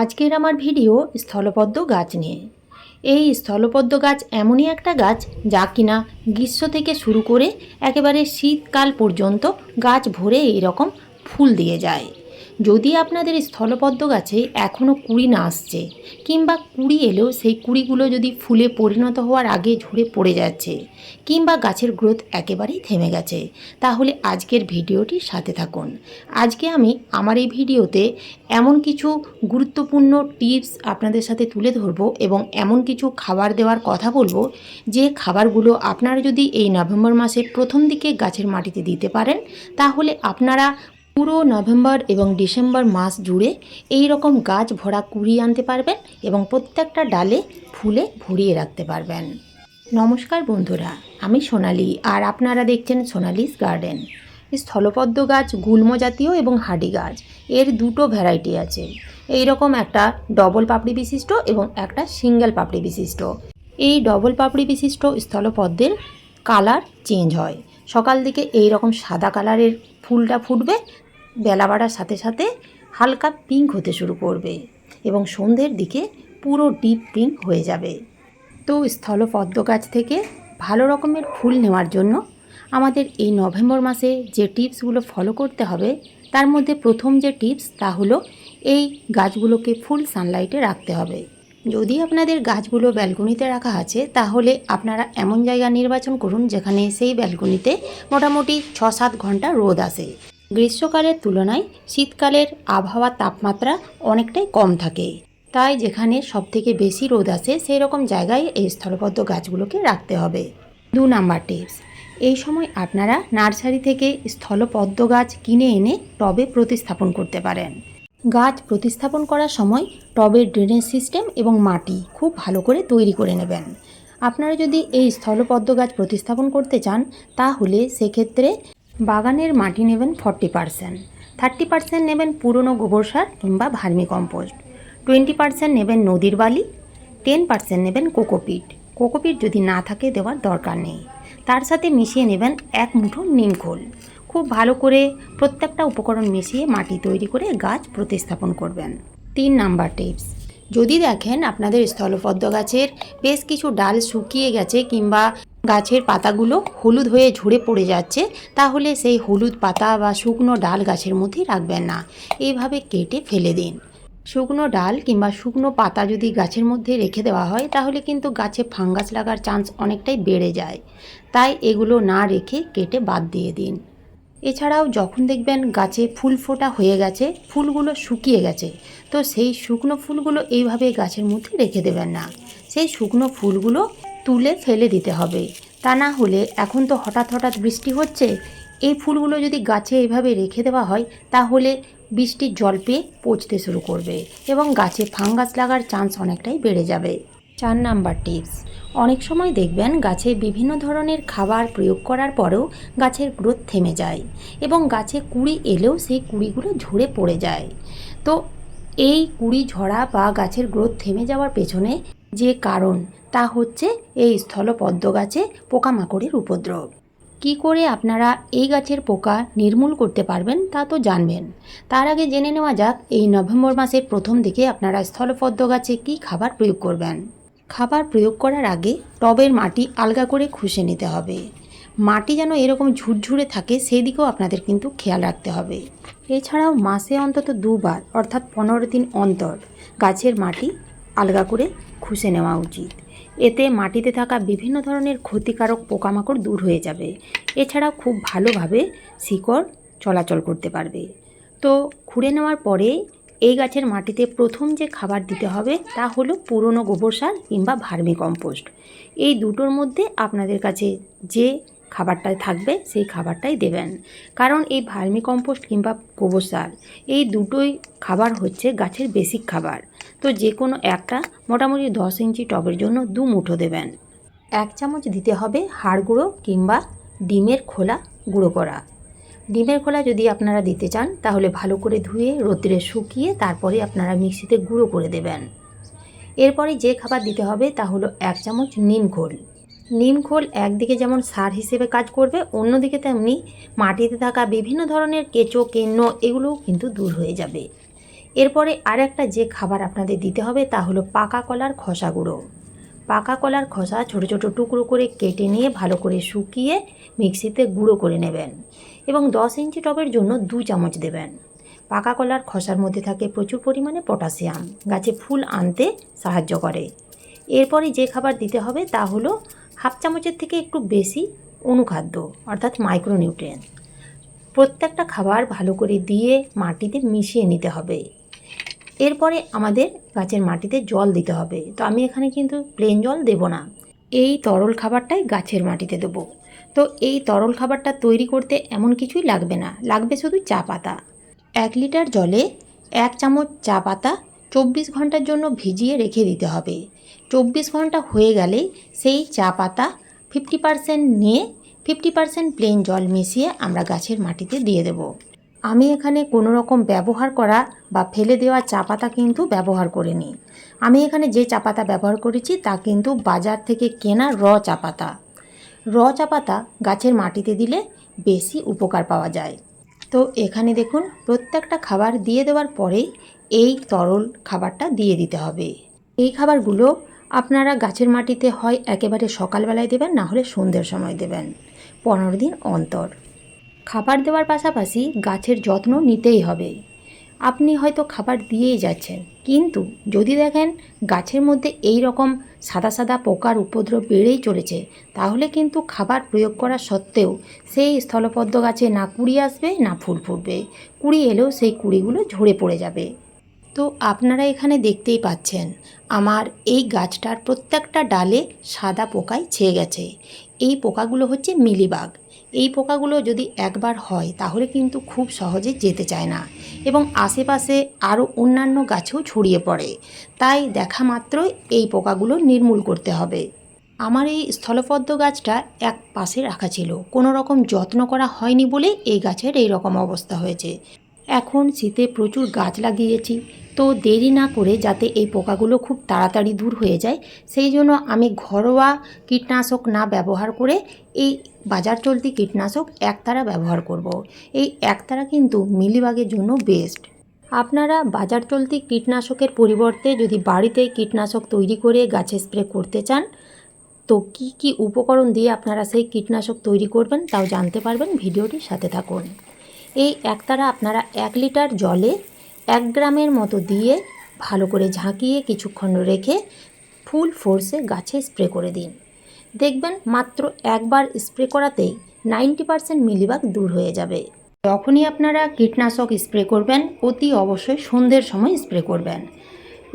আজকের আমার ভিডিও স্থলপদ্ম গাছ নিয়ে। এই স্থলপদ্ম গাছ এমনই একটা গাছ যা কিনা গ্রীষ্ম থেকে শুরু করে একেবারে শীতকাল পর্যন্ত গাছ ভরে এইরকম ফুল দিয়ে যায়। যদি আপনাদের স্থলপদ্ম গাছে এখনও কুড়ি না আসছে, কিংবা কুড়ি এলেও সেই কুড়িগুলো যদি ফুলে পরিণত হওয়ার আগে ঝরে পড়ে যাচ্ছে, কিংবা গাছের গ্রোথ একেবারেই থেমে গেছে, তাহলে আজকের ভিডিওটির সাথে থাকুন। আজকে আমি আমার এই ভিডিওতে এমন কিছু গুরুত্বপূর্ণ টিপস আপনাদের সাথে তুলে ধরবো এবং এমন কিছু খাবার দেওয়ার কথা বলব, যে খাবারগুলো আপনারা যদি এই নভেম্বর মাসে প্রথম দিকে গাছের মাটিতে দিতে পারেন, তাহলে আপনারা পুরো নভেম্বর এবং ডিসেম্বর মাস জুড়ে এই রকম গাছ ভরা কুড়িয়ে আনতে পারবেন এবং প্রত্যেকটা ডালে ফুলে ভরিয়ে রাখতে পারবেন। নমস্কার বন্ধুরা, আমি সোনালি আর আপনারা দেখছেন সোনালিস গার্ডেন। স্থলপদ্ম গাছ, গুল্ম জাতীয় এবং হাডি গাছ, এর দুটো ভ্যারাইটি আছে। এই রকম একটা ডবল পাপড়ি বিশিষ্ট এবং একটা সিঙ্গেল পাপড়ি বিশিষ্ট। এই ডবল পাপড়ি বিশিষ্ট স্থলপদ্মের কালার চেঞ্জ হয়। সকাল দিকে এই রকম সাদা কালারের ফুলটা ফুটবে বেলা বাড়ার সাথে সাথে হালকা পিঙ্ক হতে শুরু করবে এবং সন্ধ্যের দিকে পুরো ডিপ পিঙ্ক হয়ে যাবে। তো স্থলপদ্ম গাছ থেকে ভালো রকমের ফুল নেওয়ার জন্য আমাদের এই নভেম্বর মাসে যে টিপসগুলো ফলো করতে হবে, তার মধ্যে প্রথম যে টিপস তা হলো এই গাছগুলোকে ফুল সানলাইটে রাখতে হবে। যদি আপনাদের গাছগুলো ব্যালকনিতে রাখা আছে, তাহলে আপনারা এমন জায়গা নির্বাচন করুন যেখানে সেই ব্যালকনিতে মোটামুটি ছ সাত ঘণ্টা রোদ আসে। গ্রীষ্মকালের তুলনায় শীতকালের আবহাওয়ার তাপমাত্রা অনেকটাই কম থাকে। তাই যেখানে সবথেকে বেশি রোদ আসে সেই রকম জায়গায় এই স্থলবদ্ধ গাছগুলোকে রাখতে হবে। দু নাম্বার টিপস, এই সময় আপনারা নার্সারি থেকে স্থলপদ্ম গাছ কিনে এনে টবে প্রতিস্থাপন করতে পারেন। গাছ প্রতিস্থাপন করার সময় টবের ড্রেনেজ সিস্টেম এবং মাটি খুব ভালো করে তৈরি করে নেবেন। আপনারা যদি এই স্থলপদ্ম গাছ প্রতিস্থাপন করতে চান, তাহলে সেক্ষেত্রে বাগানের মাটি নেবেন ফর্টি পারসেন্ট থার্টি পারসেন্ট নেবেন পুরনো গোবর সার কিংবা ভার্মি কম্পোস্ট টোয়েন্টি পারসেন্ট নেবেন নদীর বালি টেন পারসেন্ট নেবেন কোকোপিট। কোকোপিট যদি না থাকে দেওয়ার দরকার নেই। তার সাথে মিশিয়ে নেবেন এক মুঠো নিমখোল খুব ভালো করে প্রত্যেকটা উপকরণ মিশিয়ে মাটি তৈরি করে গাছ প্রতিস্থাপন করবেন। তিন নাম্বার টিপস, যদি দেখেন আপনাদের স্থলপদ্ম গাছের বেশ কিছু ডাল শুকিয়ে গেছে কিংবা গাছের পাতাগুলো হলুদ হয়ে ঝরে পড়ে যাচ্ছে, তাহলে সেই হলুদ পাতা বা শুকনো ডাল গাছের মধ্যে রাখবেন না। এইভাবে কেটে ফেলে দিন। শুকনো ডাল কিংবা শুকনো পাতা যদি গাছের মধ্যে রেখে দেওয়া হয়, তাহলে কিন্তু গাছে ফাঙ্গাস লাগার চান্স অনেকটাই বেড়ে যায়। তাই এগুলো না রেখে কেটে বাদ দিয়ে দিন। এছাড়াও যখন দেখবেন গাছে ফুল ফোটা হয়ে গেছে, ফুলগুলো শুকিয়ে গেছে, তো সেই শুকনো ফুলগুলো এইভাবে গাছের মধ্যে রেখে দেবেন না। সেই শুকনো ফুলগুলো তুলে ফেলে দিতে হবে। তা না হলে এখন তো হঠাৎ হঠাৎ বৃষ্টি হচ্ছে। এই ফুলগুলো যদি গাছে এইভাবে রেখে দেওয়া হয়, তাহলে বৃষ্টির জল পেয়ে পচতে শুরু করবে এবং গাছে ফাঙ্গাস লাগার চান্স অনেকটাই বেড়ে যাবে। চার নাম্বার টিপস। অনেক সময় দেখবেন গাছে বিভিন্ন ধরনের খাবার প্রয়োগ করার পরেও গাছের গ্রোথ থেমে যায় এবং গাছে কুড়ি এলেও সেই কুড়িগুলো ঝরে পড়ে যায়। তো এই কুড়ি ঝরা বা গাছের গ্রোথ থেমে যাওয়ার পেছনে যে কারণ, তা হচ্ছে এই স্থলপদ্ম গাছে পোকামাকড়ের উপদ্রব। কি করে আপনারা এই গাছের পোকা নির্মূল করতে পারবেন তা তো জানবেন। তার আগে জেনে নেওয়া যাক, এই নভেম্বর মাসের প্রথম দিকে আপনারা স্থলপদ্ম গাছে কী খাবার প্রয়োগ করবেন। খাবার প্রয়োগ করার আগে টবের মাটি আলগা করে খুশে নিতে হবে। মাটি যেন এরকম ঝুরঝুরে থাকে, সেই দিকেও আপনাদের কিন্তু খেয়াল রাখতে হবে। এছাড়াও মাসে অন্তত দুবার, অর্থাৎ পনেরো দিন অন্তর, গাছের মাটি আলগা করে খুশে নেওয়া উচিত। এতে মাটিতে থাকা বিভিন্ন ধরনের ক্ষতিকারক পোকামাকড় দূর হয়ে যাবে। এছাড়াও খুব ভালোভাবে শিকড় চলাচল করতে পারবে। তো খুঁড়ে নেওয়ার পরে এই গাছের মাটিতে প্রথম যে খাবার দিতে হবে তা হলো পুরনো গোবর সার কিংবা ভার্মি কম্পোস্ট। এই দুটোর মধ্যে আপনাদের কাছে যে খাবারটাই থাকবে, সেই খাবারটাই দেবেন। কারণ এই ভার্মি কম্পোস্ট কিংবা গোবর সার, এই দুটোই খাবার হচ্ছে গাছের বেসিক খাবার। তো যে কোনো একটা মোটামুটি দশ ইঞ্চি টবের জন্য দু মুঠো দেবেন। এক চামচ দিতে হবে হাড় গুঁড়ো কিংবা ডিমের খোলা গুঁড়ো করা। ডিমের খোলা যদি আপনারা দিতে চান, তাহলে ভালো করে ধুয়ে, রোদ্রে শুকিয়ে তারপরে আপনারা মিক্সিতে গুঁড়ো করে দেবেন। এরপরে যে খাবার দিতে হবে তা হলো এক চামচ নিম খোল নিম খোল একদিকে যেমন সার হিসেবে কাজ করবে, অন্যদিকে তেমনি মাটিতে থাকা বিভিন্ন ধরনের কেঁচো, কেন্ন এগুলোও কিন্তু দূর হয়ে যাবে। এরপরে আর একটা যে খাবার আপনাদের দিতে হবে তা হলো পাকা কলার খসা গুঁড়ো। পাকা কলার খসা ছোট ছোট টুকরো করে কেটে নিয়ে ভালো করে শুকিয়ে মিক্সিতে গুঁড়ো করে নেবেন এবং দশ ইঞ্চি টবের জন্য দু চামচ দেবেন। পাকা কলার খসার মধ্যে থাকে প্রচুর পরিমাণে পটাশিয়াম। গাছে ফুল আনতে সাহায্য করে। এরপরে যে খাবার দিতে হবে তা হলো হাফ চামচের থেকে একটু বেশি অনুখাদ্য, অর্থাৎ মাইক্রোনিউট্রিয়েন্ট প্রত্যেকটা খাবার ভালো করে দিয়ে মাটিতে মিশিয়ে নিতে হবে। এরপরে আমাদের গাছের মাটিতে জল দিতে হবে। তো আমি এখানে কিন্তু প্লেন জল দেব না। এই তরল খাবারটাই গাছের মাটিতে দেবো। তো এই তরল খাবারটা তৈরি করতে এমন কিছুই লাগবে না। লাগবে শুধু চা পাতা। এক লিটার জলে এক চামচ চা পাতা চব্বিশ ঘণ্টার জন্য ভিজিয়ে রেখে দিতে হবে। চব্বিশ ঘণ্টা হয়ে গেলে সেই চা পাতা ফিফটি পারসেন্ট নিয়ে ফিফটি পারসেন্ট প্লেন জল মিশিয়ে আমরা গাছের মাটিতে দিয়ে দেব। আমি এখানে কোনো রকম ব্যবহার করা বা ফেলে দেওয়া চা পাতা কিন্তু ব্যবহার করিনি। আমি এখানে যে চা পাতা ব্যবহার করেছি তা কিন্তু বাজার থেকে কেনা র চা পাতা। র চা পাতা গাছের মাটিতে দিলে বেশি উপকার পাওয়া যায়। তো এখানে দেখুন, প্রত্যেকটা খাবার দিয়ে দেওয়ার পরেই এই তরল খাবারটা দিয়ে দিতে হবে। এই খাবারগুলো আপনারা গাছের মাটিতে হয় একেবারে সকালবেলায় দেবেন, না হলে সন্ধ্যের সময় দেবেন। পনেরো দিন অন্তর। খাবার দেওয়ার পাশাপাশি গাছের যত্ন নিতেই হবে। আপনি হয়তো খাবার দিয়েই যাচ্ছেন, কিন্তু যদি দেখেন গাছের মধ্যে এই রকম সাদা সাদা পোকার উপদ্রব বেড়েই চলেছে, তাহলে কিন্তু খাবার প্রয়োগ করা সত্ত্বেও সেই স্থলপদ্ম গাছে না কুড়ি আসবে, না ফুল ফুটবে। কুড়ি এলেও সেই কুড়িগুলো ঝরে পড়ে যাবে। তো আপনারা এখানে দেখতেই পাচ্ছেন, আমার এই গাছটার প্রত্যেকটা ডালে সাদা পোকায় ছেয়ে গেছে। এই পোকাগুলো হচ্ছে মিলিবাগ। এই পোকাগুলো যদি একবার হয়, তাহলে কিন্তু খুব সহজে যেতে চায় না এবং আশেপাশে আরও অন্যান্য গাছেও ছড়িয়ে পড়ে। তাই দেখা মাত্রই এই পোকাগুলো নির্মূল করতে হবে। আমার এই স্থলপদ্ম গাছটা এক পাশে রাখা ছিল। কোনো রকম যত্ন করা হয়নি বলে এই গাছের এই রকম অবস্থা হয়েছে। এখন শীতে প্রচুর গাছ লাগিয়েছি। তো দেরি না করে যাতে এই পোকাগুলো খুব তাড়াতাড়ি দূর হয়ে যায়, সেই জন্য আমি ঘরোয়া কীটনাশক না ব্যবহার করে এই বাজার চলতি কীটনাশক একতারা ব্যবহার করব। এই একতারা কিন্তু মিলিবাগের জন্য বেস্ট আপনারা বাজার চলতি কীটনাশকের পরিবর্তে যদি বাড়িতে কীটনাশক তৈরি করে গাছে স্প্রে করতে চান, তো কি কি উপকরণ দিয়ে আপনারা সেই কীটনাশক তৈরি করবেন তাও জানতে পারবেন। ভিডিওটির সাথে থাকুন। এই একতারা আপনারা এক লিটার জলে এক গ্রামের মতো দিয়ে ভালো করে ঝাঁকিয়ে কিছুক্ষণ রেখে ফুল ফোর্সে গাছে স্প্রে করে দিন। দেখবেন মাত্র একবার স্প্রে করাতেই নাইনটি পারসেন্ট মিলিবাগ দূর হয়ে যাবে। যখনই আপনারা কীটনাশক স্প্রে করবেন, অতি অবশ্যই সন্ধ্যের সময় স্প্রে করবেন।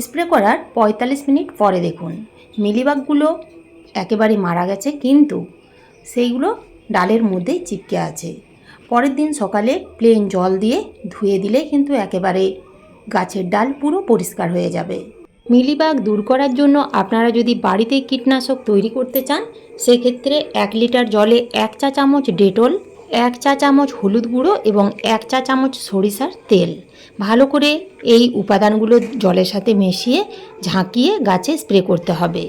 স্প্রে করার পঁয়তাল্লিশ মিনিট পরে দেখুন, মিলিবাগগুলো একেবারে মারা গেছে, কিন্তু সেইগুলো ডালের মধ্যেই চিপকে আছে। পরের দিন সকালে প্লেন জল দিয়ে ধুয়ে দিলে কিন্তু একেবারে গাছের ডাল পুরো পরিষ্কার হয়ে যাবে। মিলিবাগ দূর করার জন্য আপনারা যদি বাড়িতে কীটনাশক তৈরি করতে চান, সেক্ষেত্রে এক লিটার জলে এক চা চামচ ডেটল, এক চা চামচ হলুদ গুঁড়ো এবং এক চা চামচ সরিষার তেল। ভালো করে এই উপাদানগুলো জলের সাথে মিশিয়ে ঝাঁকিয়ে গাছে স্প্রে করতে হবে।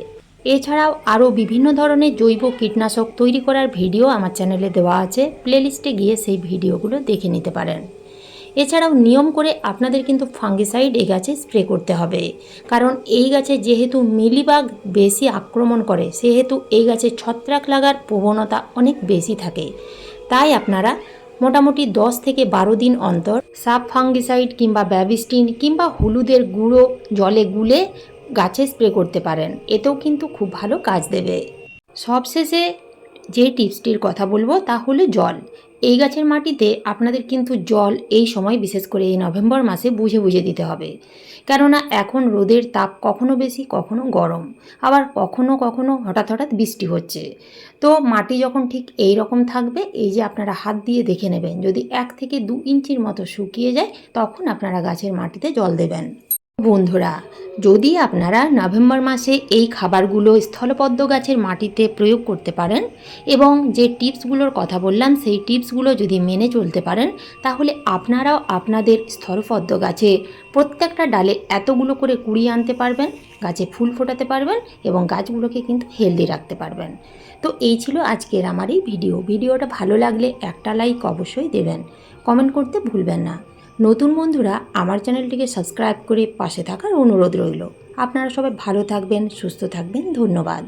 এছাড়াও আরও বিভিন্ন ধরনের জৈব কীটনাশক তৈরি করার ভিডিও আমার চ্যানেলে দেওয়া আছে। প্লেলিস্টে গিয়ে সেই ভিডিওগুলো দেখে নিতে পারেন। এছাড়াও নিয়ম করে আপনাদের কিন্তু ফাঙ্গিসাইড এই গাছে স্প্রে করতে হবে। কারণ এই গাছে যেহেতু মিলিবাগ বেশি আক্রমণ করে, সেহেতু এই গাছে ছত্রাক লাগার প্রবণতা অনেক বেশি থাকে। তাই আপনারা মোটামুটি দশ থেকে বারো দিন অন্তর সাব ফাঙ্গিসাইড কিংবা ব্যাবিস্টিন কিংবা হলুদের গুঁড়ো জলে গুলে গাছে স্প্রে করতে পারেন। এতেও কিন্তু খুব ভালো কাজ দেবে। সবশেষে যে টিপসটির কথা বলব তা হলো জল। এই গাছের মাটিতে আপনাদের কিন্তু জল এই সময় বিশেষ করে এই নভেম্বর মাসে বুঝে বুঝে দিতে হবে। কেননা এখন রোদের তাপ কখনো বেশি, কখনো গরম। আবার কখনো কখনো হঠাৎ হঠাৎ বৃষ্টি হচ্ছে। তো মাটি যখন ঠিক এই রকম থাকবে, এই যে আপনারা হাত দিয়ে দেখে নেবেন, যদি এক থেকে দু ইঞ্চির মতো শুকিয়ে যায়, তখন আপনারা গাছের মাটিতে জল দেবেন। বন্ধুরা, যদি আপনারা নভেম্বর মাসে এই খাবারগুলো স্থলপদ্ম গাছের মাটিতে প্রয়োগ করতে পারেন এবং যে টিপসগুলোর কথা বললাম, সেই টিপসগুলো যদি মেনে চলতে পারেন, তাহলে আপনারাও আপনাদের স্থলপদ্ম গাছে প্রত্যেকটা ডালে এতগুলো করে কুড়িয়ে আনতে পারবেন, গাছে ফুল ফোটাতে পারবেন এবং গাছগুলোকে কিন্তু হেলদি রাখতে পারবেন। তো এই ছিল আজকের আমার এই ভিডিও। ভিডিওটা ভালো লাগলে একটা লাইক অবশ্যই দেবেন। কমেন্ট করতে ভুলবেন না। নতুন বন্ধুরা, আমার চ্যানেলটিকে সাবস্ক্রাইব করে পাশে থাকার অনুরোধ রইল। আপনারা সবাই ভালো থাকবেন, সুস্থ থাকবেন, ধন্যবাদ।